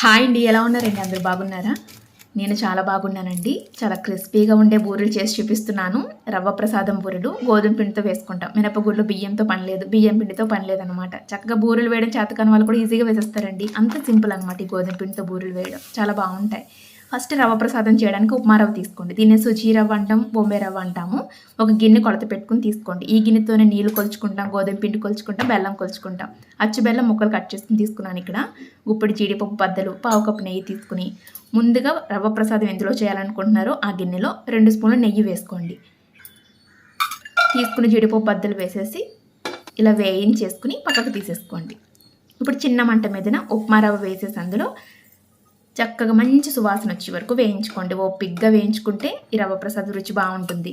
Hi అండి ఎలా ఉన్నారండి? అందరు బాగున్నారా? నేను చాలా బాగున్నానండి. చాలా క్రిస్పీగా ఉండే బూరెలు చేసి చూపిస్తున్నాను. రవ్వ ప్రసాదం బూరెలు గోధుమ పిండితో వేసుకుంటాం. మినపగుళ్ళు బియ్యంతో పనిలేదు బియ్యం పిండితో పనిలేదు అనమాట చక్కగా బూరెలు వేయడం చేతకాని వాళ్ళు కూడా ఈజీగా వేసేస్తారండి. అంత సింపుల్ అనమాట ఈ గోధుమ పిండితో బూరెలు వేయడం. చాలా బాగుంటాయి. ఫస్ట్ రవ్వ ప్రసాదం చేయడానికి ఉప్మా రవ్వ తీసుకోండి. దీన్ని సుజీ రవ్వ అంటాం బొంబే రవ్వ అంటాము. ఒక గిన్నె కొలత పెట్టుకుని తీసుకోండి. ఈ గిన్నెతోనే నీళ్ళు కొలుచుకుంటాం గోధుమ పిండి కొలుచుకుంటాం బెల్లం కొలుచుకుంటాం. అచ్చు బెల్లం ముక్కలు కట్ చేసుకుని తీసుకున్నాను ఇక్కడ. గుప్పిడి జీడిపప్పు బద్దలు పావు కప్పు నెయ్యి తీసుకుని ముందుగా రవ్వ ప్రసాదం ఎందులో చేయాలనుకుంటున్నారో ఆ గిన్నెలో రెండు స్పూన్లు నెయ్యి వేసుకోండి. తీసుకుని జీడిపప్పు బద్దలు వేసేసి ఇలా వేయించేసుకుని పక్కకు తీసేసుకోండి. ఇప్పుడు చిన్న మంట మీదన ఉప్మా రవ్వ వేసేసి అందులో చక్కగా మంచి సువాసన వచ్చే వరకు వేయించుకోండి. ఓ పిగ్గా వేయించుకుంటే ఈ రవ్వ ప్రసాద్ రుచి బాగుంటుంది.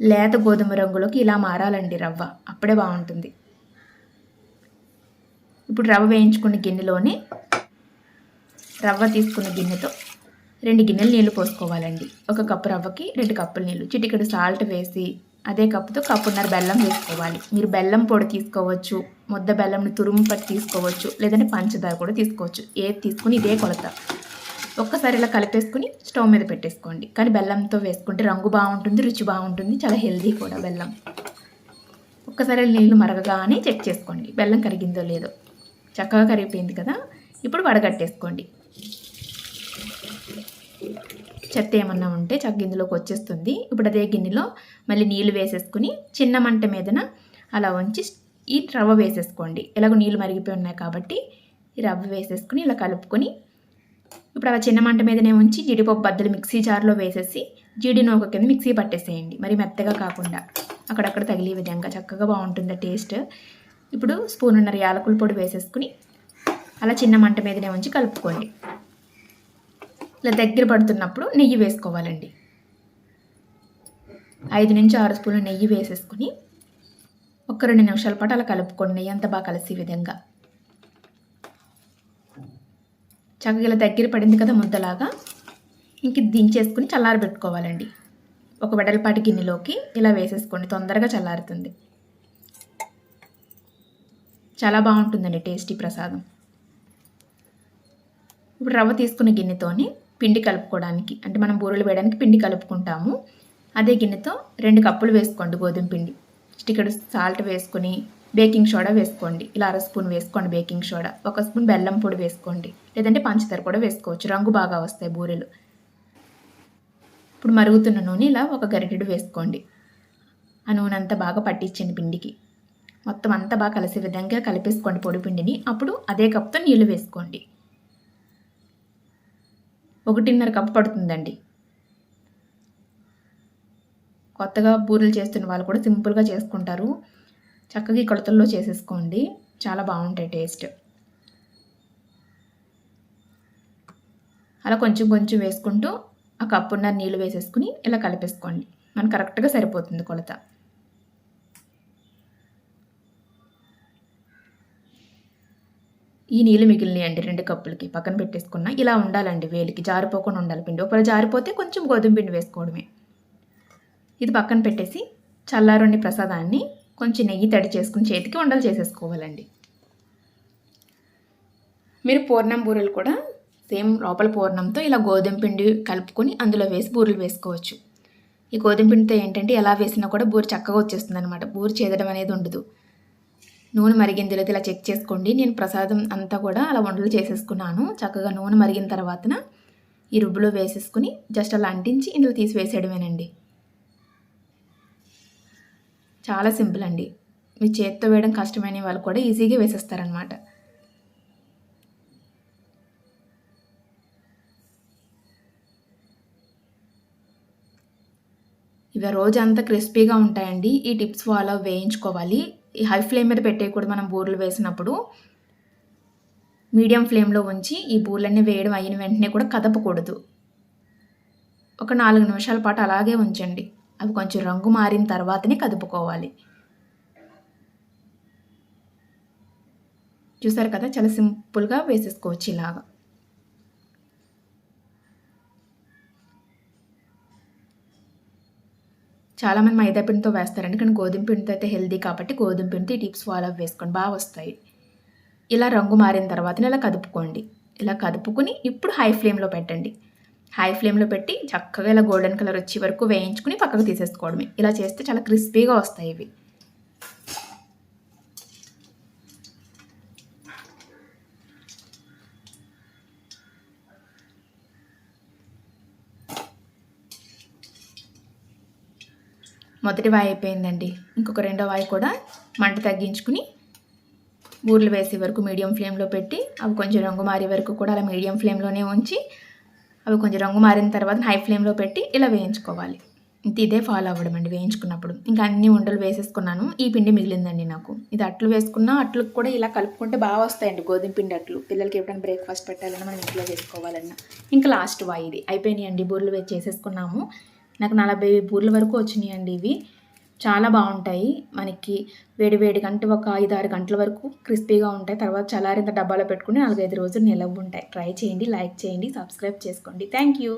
లేత గోధుమ రంగులోకి ఇలా మారాలండి రవ్వ. అప్పుడే బాగుంటుంది. ఇప్పుడు రవ్వ వేయించుకున్న గిన్నెలోనే రవ్వ తీసుకున్న గిన్నెతో రెండు గిన్నెలు నీళ్ళు పోసుకోవాలండి. ఒక కప్పు రవ్వకి రెండు కప్పులు నీళ్ళు చిటికెడు సాల్ట్ వేసి అదే కప్పుతో కప్పున్నర బెల్లం వేసుకోవాలి. మీరు బెల్లం పొడి తీసుకోవచ్చు. ముద్ద బెల్లంని తురుము పట్టి తీసుకోవచ్చు లేదంటే పంచదార కూడా తీసుకోవచ్చు. ఏది తీసుకుని ఇదే కొలత. ఒక్కసారి ఇలా కలిపేసుకుని స్టవ్ మీద పెట్టేసుకోండి. కానీ బెల్లంతో వేసుకుంటే రంగు బాగుంటుంది రుచి బాగుంటుంది చాలా హెల్దీ కూడా బెల్లం. ఒక్కసారి నీళ్ళు మరగగానే చెక్ చేసుకోండి బెల్లం కరిగిందో లేదో. చక్కగా కరిగిపోయింది కదా? ఇప్పుడు వడగట్టేసుకోండి. చెత్త ఏమన్నా ఉంటే చగ్గిందులోకి వచ్చేస్తుంది. ఇప్పుడు అదే గిన్నెలో మళ్ళీ నీళ్ళు వేసేసుకుని చిన్న మంట మీదన అలా ఉంచి ఈ రవ్వ వేసేసుకోండి. ఎలాగో నీళ్ళు మరిగిపోయి ఉన్నాయి కాబట్టి ఈ రవ్వ వేసేసుకుని ఇలా కలుపుకొని ఇప్పుడు అలా చిన్న మంట మీదనే ఉంచి జీడిపప్పు బద్దలు మిక్సీ జార్లో వేసేసి జీడి నూక కింద మిక్సీ పట్టేసేయండి. మరి మెత్తగా కాకుండా అక్కడక్కడ తగిలే విధంగా చక్కగా బాగుంటుంది టేస్ట్. ఇప్పుడు స్పూన్ ఉన్నర యాలకుల పొడి వేసేసుకుని అలా చిన్న మంట మీదనే ఉంచి కలుపుకోండి. ఇలా దగ్గర పడుతున్నప్పుడు నెయ్యి వేసుకోవాలండి. ఐదు నుంచి ఆరు స్పూన్లు నెయ్యి వేసేసుకుని ఒక రెండు నిమిషాల పాటు అలా కలుపుకోండి నెయ్యి బాగా కలిసే విధంగా. చక్కగా ఇలా దగ్గర పడింది కదా ముద్దలాగా. ఇంక దించేసుకుని చల్లారబెట్టుకోవాలండి. ఒక వెడల్పాటి గిన్నెలోకి ఇలా వేసేసుకోండి తొందరగా చల్లారుతుంది. చాలా బాగుంటుందండి టేస్టీ ప్రసాదం. ఇప్పుడు రవ్వ తీసుకున్న గిన్నెతోని పిండి కలుపుకోవడానికి అంటే మనం బూరెలు వేయడానికి పిండి కలుపుకుంటాము. అదే గిన్నెతో రెండు కప్పులు వేసుకోండి గోధుమ పిండి. చిటికెడు సాల్ట్ వేసుకొని బేకింగ్ సోడా వేసుకోండి. ఇలా అర స్పూన్ వేసుకోండి బేకింగ్ సోడా. ఒక స్పూన్ బెల్లం పొడి వేసుకోండి. లేదంటే పంచదార కూడా వేసుకోవచ్చు. రంగు బాగా వస్తాయి బూరెలు. ఇప్పుడు మరుగుతున్న నూనె ఇలా ఒక గరిటెడు వేసుకోండి. ఆ నూనె అంతా బాగా పట్టించండి పిండికి. మొత్తం అంతా బాగా కలిసే విధంగా కలిపేసుకోండి పొడి పిండిని. అప్పుడు అదే కప్తో నీళ్ళు వేసుకోండి. ఒకటిన్నర కప్పు పడుతుందండి. కొత్తగా బూరెలు చేస్తున్న వాళ్ళు కూడా సింపుల్గా చేసుకుంటారు. చక్కగా ఈ కొలతల్లో చేసేసుకోండి. చాలా బాగుంటాయి టేస్ట్. అలా కొంచెం కొంచెం వేసుకుంటూ ఆ కప్పున్న నీళ్ళు వేసేసుకుని ఇలా కలిపేసుకోండి. మనకు కరెక్ట్గా సరిపోతుంది కొలత. ఈ నీళ్ళు మిగిలినాయండి రెండు కప్పులకి. పక్కన పెట్టేసుకున్న. ఇలా ఉండాలండి వేలికి. జారిపోకుండా ఉండాలి పిండి. ఒకవేళ జారిపోతే కొంచెం గోధుమ పిండి వేసుకోవడమే. ఇది పక్కన పెట్టేసి చల్లారుండి ప్రసాదాన్ని కొంచెం నెయ్యి తడి చేసుకుని చేతికి ఉండలు చేసేసుకోవాలండి. మీరు పూర్ణం బూరెలు కూడా సేమ్ లోపల పూర్ణంతో ఇలా గోధుమ పిండి కలుపుకొని అందులో వేసి బూరెలు వేసుకోవచ్చు. ఈ గోధుమ పిండితో ఏంటంటే ఎలా వేసినా కూడా బూరి చక్కగా వచ్చేస్తుంది అనమాట బూరి చేదడం అనేది ఉండదు. నూనె మరిగింది లేదా ఇలా చెక్ చేసుకోండి. నేను ప్రసాదం అంతా కూడా అలా వంటలు చేసేసుకున్నాను. చక్కగా నూనె మరిగిన తర్వాతన ఈ రుబ్బులో వేసేసుకుని జస్ట్ అలా అంటించి ఇందులో తీసి వేసేయడమేనండి. చాలా సింపుల్ అండి. మీ చేత్తో వేయడం కష్టమైన వాళ్ళు కూడా ఈజీగా వేసేస్తారనమాట ఇవి రోజంతా క్రిస్పీగా ఉంటాయండి. ఈ టిప్స్ ఫాలో వేయించుకోవాలి. ఈ హై ఫ్లేమ్ మీద పెట్టేయకూడదు మనం బూరెలు వేసినప్పుడు. మీడియం ఫ్లేమ్లో ఉంచి ఈ బూర్లన్నీ వేయడం అయిన వెంటనే కూడా కదపకూడదు. ఒక నాలుగు నిమిషాల పాటు అలాగే ఉంచండి. అవి కొంచెం రంగు మారిన తర్వాతనే కదుపుకోవాలి. చూసారు కదా? చాలా సింపుల్గా వేసేసుకోవచ్చు ఇలాగా. చాలామంది మైదా పిండితో వేస్తారండి కానీ గోధుమ పిండితో అయితే హెల్దీ కాబట్టి గోధుమ పిండితో ఈ టిప్స్ ఫాలో వేసుకొని బాగా వస్తాయి. ఇలా రంగు మారిన తర్వాత ఇలా కదుపుకోండి. ఇలా కదుపుకుని ఇప్పుడు హై ఫ్లేమ్లో పెట్టండి. హై ఫ్లేమ్లో పెట్టి చక్కగా ఇలా గోల్డెన్ కలర్ వచ్చే వరకు వేయించుకుని పక్కకు తీసేసుకోవడమే. ఇలా చేస్తే చాలా క్రిస్పీగా వస్తాయి ఇవి. మొదటి వాయి అయిపోయిందండి. ఇంకొక రెండో వాయి కూడా మంట తగ్గించుకుని బూర్లు వేసే వరకు మీడియం ఫ్లేమ్లో పెట్టి అవి కొంచెం రంగు మారే వరకు కూడా అలా మీడియం ఫ్లేమ్లోనే ఉంచి అవి కొంచెం రంగు మారిన తర్వాత హై ఫ్లేమ్లో పెట్టి ఇలా వేయించుకోవాలి. ఇంత ఇదే ఫాలో అవ్వడం అండి వేయించుకున్నప్పుడు. ఇంకా అన్ని ఉండలు వేసేసుకున్నాను. ఈ పిండి మిగిలిందండి నాకు. ఇది అట్లు వేసుకున్నా అట్లు కూడా ఇలా కలుపుకుంటే బాగా వస్తాయండి గోధుమ పిండి అట్లు. పిల్లలకి ఎప్పుడైనా బ్రేక్ఫాస్ట్ పెట్టాలన్నా మనం ఇంట్లో చేసుకోవాలన్నా. ఇంకా లాస్ట్ వాయి ఇది. అయిపోయినాయండి బూర్లు వేసి చేసేసుకున్నాము. నాకు నలభై బూర్ల వరకు వచ్చినాయండి ఇవి. చాలా బాగుంటాయి. మనకి వేడి వేడి గంట ఒక ఐదు ఆరు గంటల వరకు క్రిస్పీగా ఉంటాయి. తర్వాత చల్లారింత డబ్బాలో పెట్టుకుని నాలుగైదు రోజులు నిలవ ఉంటాయి ట్రై చేయండి లైక్ చేయండి సబ్స్క్రైబ్ చేసుకోండి. Thank you.